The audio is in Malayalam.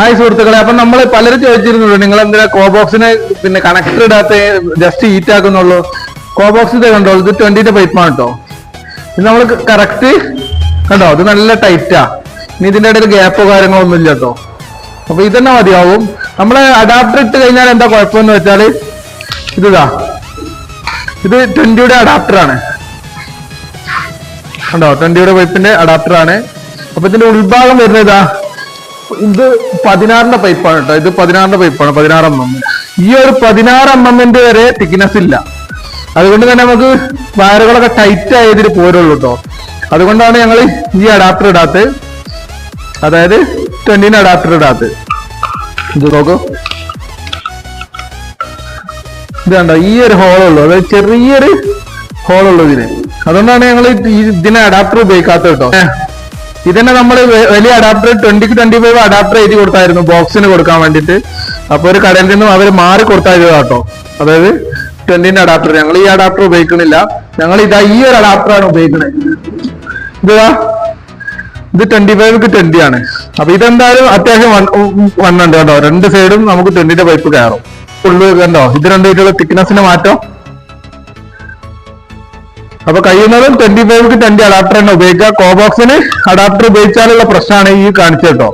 ഹായ് സുഹൃത്തുക്കളെ. അപ്പൊ നമ്മൾ പലരും ചോദിച്ചിരുന്നുള്ളൂ നിങ്ങൾ എന്തിനാ കോബോക്സിന് പിന്നെ കണക്ടർ ഇടാത്ത ജസ്റ്റ് ഹീറ്റ് ആക്കുന്നുള്ളൂ? കോബോക്സ് ഇത് കണ്ടോ? ഇത് ട്വന്റിന്റെ പൈപ്പാണ് കേട്ടോ ഇത് നമ്മൾ കറക്റ്റ് കണ്ടോ? ഇത് നല്ല ടൈറ്റാ ഇനി ഇതിന്റെ ഇടയിൽ ഗ്യാപ്പോ കാര്യങ്ങളോ ഒന്നും ഇല്ല കേട്ടോ അപ്പൊ ഇതന്നെ മതിയാവും. നമ്മൾ അഡാപ്റ്റർ ഇട്ട് കഴിഞ്ഞാൽ എന്താ കുഴപ്പമെന്ന് വെച്ചാൽ ഇതാ ഇത് ട്വന്റിയുടെ അഡാപ്റ്റർ ആണ്. കണ്ടോ? ട്വന്റിയുടെ പൈപ്പിന്റെ അഡാപ്റ്റർ ആണ്. അപ്പൊ ഇതിന്റെ ഉൾഭാഗം വരുന്നത് ഇത് പതിനാറിന്റെ പൈപ്പാണ് കേട്ടോ ഇത് പതിനാറിന്റെ പൈപ്പാണ് പതിനാറ് എം എം ഈ ഒരു പതിനാറ് എം എമ്മിന്റെ വരെ തിക്നെസ് ഇല്ല. അതുകൊണ്ട് തന്നെ നമുക്ക് വയറുകളൊക്കെ ടൈറ്റ് ആയതിൽ പോരുള്ളൂ കേട്ടോ അതുകൊണ്ടാണ് ഞങ്ങൾ ഈ അഡാപ്റ്റർ ഇടാത്തത് അതായത് ട്വന്റിന് അഡാപ്റ്റർ ഇടാത്തത് ഇത് നോക്കൂ. ഇത് കണ്ടോ? ഈ ഒരു ഹോളുള്ളൂ അതായത് ചെറിയൊരു ഹോളുള്ളൂ ഇതിന്. അതുകൊണ്ടാണ് ഞങ്ങൾ ഇതിനെ അഡാപ്റ്റർ ഉപയോഗിക്കാത്തത് കേട്ടോ ഏ, ഇതിനെ നമ്മൾ വലിയ അഡാപ്റ്റർ ട്വന്റിക്ക് ട്വന്റി ഫൈവ് അഡാപ്റ്റർ എഴുതി കൊടുത്തായിരുന്നു ബോക്സിന് കൊടുക്കാൻ വേണ്ടിയിട്ട്. അപ്പൊ ഒരു കടയിൽ നിന്നും അവർ മാറി കൊടുത്തായിരുന്നു കേട്ടോ അതായത് ട്വന്റിന്റെ അഡാപ്റ്റർ ഞങ്ങൾ ഈ അഡാപ്റ്റർ ഉപയോഗിക്കണില്ല. ഞങ്ങൾ ഇതാ ഈ ഒരു അഡാപ്റ്റർ ആണ് ഉപയോഗിക്കുന്നത് ഇതാ ഇത്. ട്വന്റി ഫൈവ് ട്വന്റി ആണ്. അപ്പൊ ഇതെന്തായാലും അത്യാവശ്യം വന്നിട്ടുണ്ട് കേട്ടോ. രണ്ട് സൈഡും നമുക്ക് ട്വന്റിന്റെ പൈപ്പ് കയറും. ഫുള്ള് കണ്ടോ? ഇത് രണ്ടു തിക്നെസ്സിന് മാറ്റം. അപ്പൊ കഴിയുന്നതും ട്വന്റി ഫൈവ് ട്വന്റി അഡാപ്റ്റർ തന്നെ ഉപയോഗിക്കുക. കോബോക്സിന് അഡാപ്റ്റർ ഉപയോഗിച്ചാലുള്ള പ്രശ്നമാണ് ഈ കാണിച്ചത് കേട്ടോ.